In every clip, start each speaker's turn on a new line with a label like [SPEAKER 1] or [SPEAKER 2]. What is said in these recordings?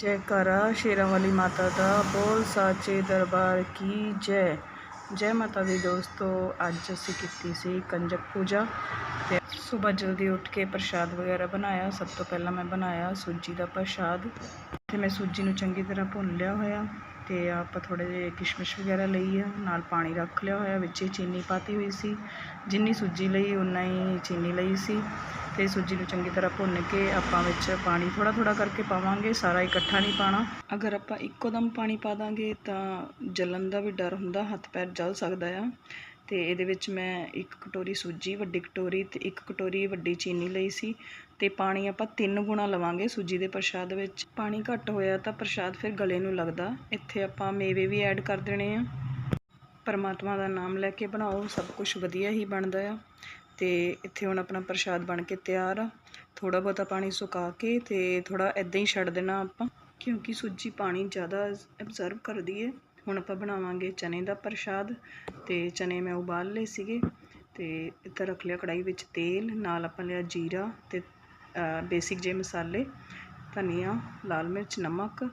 [SPEAKER 1] ਜੈਕਾਰਾ ਸ਼ੇਰਾਂ ਵਾਲੀ ਮਾਤਾ ਦਾ ਬੋਲ ਸਾਚੇ ਦਰਬਾਰ ਕੀ ਜੈ। ਜੈ ਮਾਤਾ ਦੀ ਦੋਸਤੋ, ਅੱਜ ਅਸੀਂ ਕੀਤੀ ਸੀ ਕੰਜਕ ਪੂਜਾ। ਤੇ ਸਵੇਰ ਜਲਦੀ ਉੱਠ ਕੇ ਪ੍ਰਸ਼ਾਦ ਵਗੈਰਾ ਬਣਾਇਆ। ਸਭ ਤੋਂ ਪਹਿਲਾਂ ਮੈਂ ਬਣਾਇਆ ਸੂਜੀ ਦਾ ਪ੍ਰਸ਼ਾਦ। ਤੇ ਮੈਂ ਸੂਜੀ ਨੂੰ ਚੰਗੀ ਤਰ੍ਹਾਂ ਭੁੰਨ ਲਿਆ ਹੋਇਆ। ਤੇ ਆਪਾਂ ਥੋੜੇ ਜਿਹੇ ਕਿਸ਼ਮਿਸ਼ ਵਗੈਰਾ ਲਈ ਆ, ਨਾਲ ਪਾਣੀ ਰੱਖ ਲਿਆ ਹੋਇਆ, ਵਿੱਚ ਹੀ ਚੀਨੀ ਪਾਤੀ ਹੋਈ ਸੀ। ਜਿੰਨੀ ਸੂਜੀ ਲਈ ਉਨਾ ਹੀ ਚੀਨੀ ਲਈ ਸੀ। ਤੇ ਸੂਜੀ ਨੂੰ ਚੰਗੀ ਤਰ੍ਹਾਂ ਭੁੰਨ ਕੇ ਆਪਾਂ ਵਿੱਚ ਪਾਣੀ ਥੋੜਾ ਥੋੜਾ ਕਰਕੇ ਪਾਵਾਂਗੇ, ਸਾਰਾ ਇਕੱਠਾ ਨਹੀਂ ਪਾਣਾ। ਅਗਰ ਆਪਾਂ ਇੱਕੋ ਦਮ ਪਾਣੀ ਪਾ ਦਾਂਗੇ ਤਾਂ ਜਲਣ ਦਾ ਵੀ ਡਰ ਹੁੰਦਾ, ਹੱਥ ਪੈਰ ਜਲ ਸਕਦਾ ਆ। ਅਤੇ ਇਹਦੇ ਵਿੱਚ ਮੈਂ ਇੱਕ ਕਟੋਰੀ ਸੂਜੀ, ਵੱਡੀ ਕਟੋਰੀ ਅਤੇ ਇੱਕ ਕਟੋਰੀ ਵੱਡੀ ਚੀਨੀ ਲਈ ਸੀ ਅਤੇ ਪਾਣੀ ਆਪਾਂ ਤਿੰਨ ਗੁਣਾ ਲਵਾਂਗੇ ਸੂਜੀ ਦੇ ਪ੍ਰਸ਼ਾਦ ਵਿੱਚ। ਪਾਣੀ ਘੱਟ ਹੋਇਆ ਤਾਂ ਪ੍ਰਸ਼ਾਦ ਫਿਰ ਗਲੇ ਨੂੰ ਲੱਗਦਾ। ਇੱਥੇ ਆਪਾਂ ਮੇਵੇ ਵੀ ਐਡ ਕਰ ਦੇਣੇ ਆ। ਪਰਮਾਤਮਾ ਦਾ ਨਾਮ ਲੈ ਕੇ ਬਣਾਓ, ਸਭ ਕੁਝ ਵਧੀਆ ਹੀ ਬਣਦਾ ਆ। ਅਤੇ ਇੱਥੇ ਹੁਣ ਆਪਣਾ ਪ੍ਰਸ਼ਾਦ ਬਣ ਕੇ ਤਿਆਰ ਆ। ਥੋੜ੍ਹਾ ਬਹੁਤਾ ਪਾਣੀ ਸੁਕਾ ਕੇ ਅਤੇ ਥੋੜ੍ਹਾ ਇਦਾਂ ਹੀ ਛੱਡ ਦੇਣਾ ਆਪਾਂ, ਕਿਉਂਕਿ ਸੂਜੀ ਪਾਣੀ ਜ਼ਿਆਦਾ ਐਬਜ਼ਰਵ ਕਰਦੀ ਹੈ ਹੁਣ ਆਪਾਂ ਬਣਾਵਾਂਗੇ ਚਨੇ ਦਾ ਪ੍ਰਸ਼ਾਦ ਤੇ ਚਨੇ ਮੈਂ ਉਬਾਲ ਲਏ ਸੀਗੇ ਤੇ ਇੱਧਰ ਰੱਖ ਲਿਆ ਕੜਾਈ ਵਿੱਚ ਤੇਲ, ਨਾਲ ਆਪਾਂ ਲਿਆ ਜੀਰਾ ਤੇ ਬੇਸਿਕ ਜੇ ਮਸਾਲੇ, ਧਨੀਆ, ਲਾਲ ਮਿਰਚ, ਨਮਕ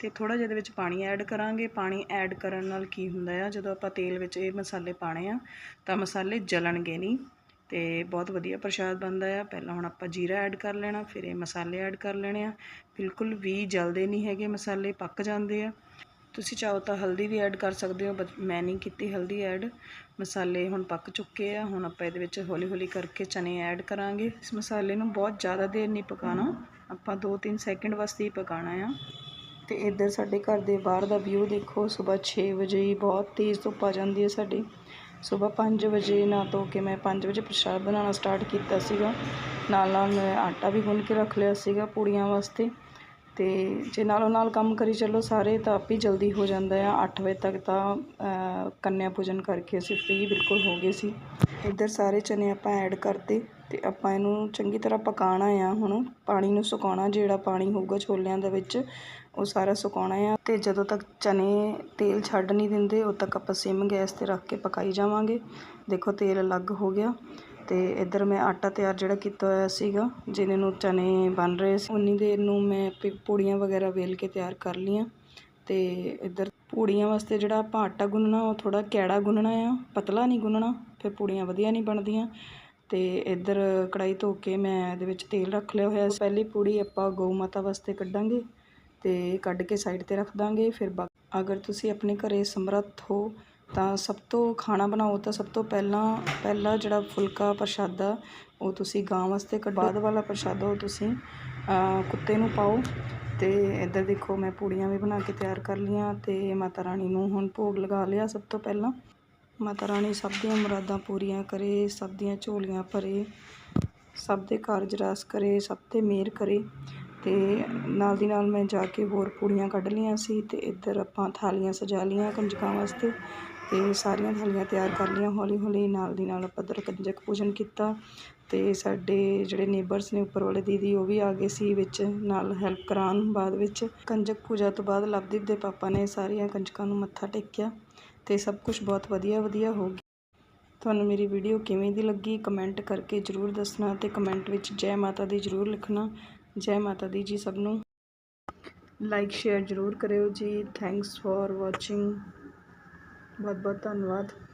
[SPEAKER 1] ਤੇ ਥੋੜਾ ਜਿਹਾ ਇਹਦੇ ਵਿੱਚ ਪਾਣੀ ਐਡ ਕਰਾਂਗੇ। ਪਾਣੀ ਐਡ ਕਰਨ ਨਾਲ ਕੀ ਹੁੰਦਾ ਆ, ਜਦੋਂ ਆਪਾਂ ਤੇਲ ਵਿੱਚ ਇਹ ਮਸਾਲੇ ਪਾਣੇ ਆ, ਤਾਂ ਮਸਾਲੇ ਜਲਣਗੇ ਨਹੀਂ ਤੇ ਬਹੁਤ ਵਧੀਆ ਪ੍ਰਸ਼ਾਦ ਬਣਦਾ ਆ। ਪਹਿਲਾਂ ਹੁਣ ਆਪਾਂ ਜੀਰਾ ਐਡ ਕਰ ਲੈਣਾ, ਫਿਰ ਇਹ ਮਸਾਲੇ ਐਡ ਕਰ ਲੈਣੇ ਆ। ਬਿਲਕੁਲ ਵੀ ਜਲਦੇ ਨਹੀਂ ਹੈਗੇ ਮਸਾਲੇ, ਪੱਕ ਜਾਂਦੇ ਆ। ਤੁਸੀਂ ਚਾਹੋ ਤਾਂ ਹਲਦੀ ਵੀ ਐਡ ਕਰ ਸਕਦੇ ਹੋ, ਬਟ ਮੈਂ ਨਹੀਂ ਕੀਤੀ ਹਲਦੀ ਐਡ। ਮਸਾਲੇ ਹੁਣ ਪੱਕ ਚੁੱਕੇ ਆ, ਹੁਣ ਆਪਾਂ ਇਹਦੇ ਵਿੱਚ ਹੌਲੀ ਹੌਲੀ ਕਰਕੇ ਚਨੇ ਐਡ ਕਰਾਂਗੇ। ਇਸ ਮਸਾਲੇ ਨੂੰ ਬਹੁਤ ਜ਼ਿਆਦਾ ਦੇਰ ਨਹੀਂ ਪਕਾਉਣਾ ਆਪਾਂ 2-3 ਸੈਕਿੰਡ ਵਾਸਤੇ ਹੀ ਪਕਾਉਣਾ ਆ। ਤੇ ਇੱਧਰ ਸਾਡੇ ਘਰ ਦੇ ਬਾਹਰ ਦਾ ਵਿਊ ਦੇਖੋ ਸਵੇਰ 6 ਵਜੇ ਹੀ ਬਹੁਤ ਤੇਜ਼ ਧੁੱਪ ਆ ਜਾਂਦੀ ਹੈ ਸਾਡੀ। ਸਵੇਰ 5 ਵਜੇ ਨਾ ਧੋ ਕੇ ਮੈਂ 5 ਵਜੇ ਪ੍ਰਸ਼ਾਦ ਬਣਾਉਣਾ ਸਟਾਰਟ ਕੀਤਾ ਸੀਗਾ। ਨਾਲ ਨਾਲ ਮੈਂ ਆਟਾ ਵੀ ਗੁੰਨ ਕੇ ਰੱਖ ਲਿਆ ਸੀਗਾ ਪੂੜੀਆਂ ਵਾਸਤੇ। ਅਤੇ ਜੇ ਨਾਲੋਂ ਨਾਲ ਕੰਮ ਕਰੀ ਚੱਲੋ ਸਾਰੇ, ਤਾਂ ਆਪੇ ਜਲਦੀ ਹੋ ਜਾਂਦਾ ਆ। ਅੱਠ ਵਜੇ ਤੱਕ ਤਾਂ ਕੰਨਿਆ ਪੂਜਨ ਕਰਕੇ ਅਸੀਂ ਫ੍ਰੀ ਬਿਲਕੁਲ ਹੋ ਗਏ ਸੀ। ਇੱਧਰ ਸਾਰੇ ਚਨੇ ਆਪਾਂ ਐਡ ਕਰਤੇ ਅਤੇ ਆਪਾਂ ਇਹਨੂੰ ਚੰਗੀ ਤਰ੍ਹਾਂ ਪਕਾਉਣਾ ਆ ਹੁਣ। ਪਾਣੀ ਨੂੰ ਸੁਕਾਉਣਾ, ਜਿਹੜਾ ਪਾਣੀ ਹੋਊਗਾ ਛੋਲਿਆਂ ਦੇ ਵਿੱਚ, ਉਹ ਸਾਰਾ ਸੁਕਾਉਣਾ ਆ। ਅਤੇ ਜਦੋਂ ਤੱਕ ਚਨੇ ਤੇਲ ਛੱਡ ਨਹੀਂ ਦਿੰਦੇ, ਉਦੋਂ ਤੱਕ ਆਪਾਂ ਸਿਮ ਗੈਸ ਤੇ ਰੱਖ ਕੇ ਪਕਾਈ ਜਾਵਾਂਗੇ। ਦੇਖੋ ਤੇਲ ਅਲੱਗ ਹੋ ਗਿਆ। ਅਤੇ ਇੱਧਰ ਮੈਂ ਆਟਾ ਤਿਆਰ ਜਿਹੜਾ ਕੀਤਾ ਹੋਇਆ ਸੀਗਾ, ਜਿਹਦੇ ਨੂੰ ਚਨੇ ਬਣ ਰਹੇ ਸੀ, ਉਨੀ ਦੇਰ ਨੂੰ ਮੈਂ ਪੂੜੀਆਂ ਵਗੈਰਾ ਵੇਲ ਕੇ ਤਿਆਰ ਕਰ ਲਈਆਂ ਅਤੇ ਇੱਧਰ ਪੂੜੀਆਂ ਵਾਸਤੇ ਜਿਹੜਾ ਆਪਾਂ ਆਟਾ ਗੁੰਨਣਾ, ਉਹ ਥੋੜ੍ਹਾ ਕੈੜਾ ਗੁੰਨਣਾ ਆ, ਪਤਲਾ ਨਹੀਂ ਗੁੰਨਣਾ, ਫਿਰ ਪੂੜੀਆਂ ਵਧੀਆ ਨਹੀਂ ਬਣਦੀਆਂ ਅਤੇ ਇੱਧਰ ਕੜਾਈ ਧੋ ਕੇ ਮੈਂ ਇਹਦੇ ਵਿੱਚ ਤੇਲ ਰੱਖ ਲਿਆ ਹੋਇਆ ਸੀ। ਪਹਿਲੀ ਪੂੜੀ ਆਪਾਂ ਗਊ ਮਾਤਾ ਵਾਸਤੇ ਕੱਢਾਂਗੇ ਅਤੇ ਕੱਢ ਕੇ ਸਾਈਡ ਤੇ ਰੱਖ ਦਾਂਗੇ, ਫਿਰ ਬਾ ਅਗਰ ਤੁਸੀਂ ਆਪਣੇ ਘਰੇ ਸਮਰੱਥ ਹੋ ਤਾਂ ਸਭ ਤੋਂ ਖਾਣਾ ਬਣਾਓ ਤਾਂ ਸਭ ਤੋਂ ਪਹਿਲਾਂ, ਪਹਿਲਾ ਜਿਹੜਾ ਫੁਲਕਾ ਪ੍ਰਸ਼ਾਦਾ, ਉਹ ਤੁਸੀਂ ਗਾਂ ਵਾਸਤੇ ਬਾਅਦ ਵਾਲਾ ਪ੍ਰਸ਼ਾਦਾ ਉਹ ਤੁਸੀਂ ਕੁੱਤੇ ਨੂੰ ਪਾਓ ਅਤੇ ਇੱਧਰ ਦੇਖੋ ਮੈਂ ਪੂੜੀਆਂ ਵੀ ਬਣਾ ਕੇ ਤਿਆਰ ਕਰ ਲਈਆਂ ਅਤੇ ਮਾਤਾ ਰਾਣੀ ਨੂੰ ਹੁਣ ਭੋਗ ਲਗਾ ਲਿਆ ਸਭ ਤੋਂ ਪਹਿਲਾਂ। ਮਾਤਾ ਰਾਣੀ ਸਭ ਦੀਆਂ ਮੁਰਾਦਾਂ ਪੂਰੀਆਂ ਕਰੇ, ਸਭ ਦੀਆਂ ਝੋਲੀਆਂ ਭਰੇ, ਸਭ ਦੇ ਕਾਰਜ ਰਾਸ ਕਰੇ, ਸਭ ਤੇ ਮਿਹਰ ਕਰੇ ਤੇ ਨਾਲ ਦੀ ਨਾਲ ਮੈਂ ਜਾ ਕੇ ਹੋਰ ਪੂੜੀਆਂ ਕੱਢ ਲੀਆਂ ਸੀ ਤੇ ਇੱਧਰ ਆਪਾਂ ਥਾਲੀਆਂ ਸਜਾ ਲੀਆਂ ਕੰਜਕਾਂ ਵਾਸਤੇ। ਅਤੇ ਸਾਰੀਆਂ ਥਾਲੀਆਂ ਤਿਆਰ ਕਰ ਲਈਆਂ। ਹੌਲੀ ਹੌਲੀ ਨਾਲ ਦੀ ਨਾਲ ਆਪਾਂ ਦਰ ਕੰਜਕ ਪੂਜਨ ਕੀਤਾ ਅਤੇ ਸਾਡੇ ਜਿਹੜੇ ਨੇਬਰਸ ਨੇ ਉੱਪਰ ਵਾਲੇ ਦੀਦੀ, ਉਹ ਵੀ ਆ ਗਏ ਸੀ ਵਿੱਚ ਨਾਲ ਹੈਲਪ ਕਰਾਉਣ ਬਾਅਦ ਵਿੱਚ। ਕੰਜਕ ਪੂਜਾ ਤੋਂ ਬਾਅਦ ਲਵਦੀਪ ਦੇ ਪਾਪਾ ਨੇ ਸਾਰੀਆਂ ਕੰਜਕਾਂ ਨੂੰ ਮੱਥਾ ਟੇਕਿਆ ਅਤੇ ਸਭ ਕੁਝ ਬਹੁਤ ਵਧੀਆ ਵਧੀਆ ਹੋ ਗਿਆ। ਤੁਹਾਨੂੰ ਮੇਰੀ ਵੀਡੀਓ ਕਿਵੇਂ ਦੀ ਲੱਗੀ ਕਮੈਂਟ ਕਰਕੇ ਜ਼ਰੂਰ ਦੱਸਣਾ ਅਤੇ ਕਮੈਂਟ ਵਿੱਚ ਜੈ ਮਾਤਾ ਦੀ ਜ਼ਰੂਰ ਲਿਖਣਾ। ਜੈ ਮਾਤਾ ਦੀ ਜੀ ਸਭ ਨੂੰ। ਲਾਈਕ ਸ਼ੇਅਰ ਜ਼ਰੂਰ ਕਰਿਓ ਜੀ। ਥੈਂਕਸ ਫॉर ਵਾਚਿੰਗ ਬਹੁਤ ਬਹੁਤ ਧੰਨਵਾਦ।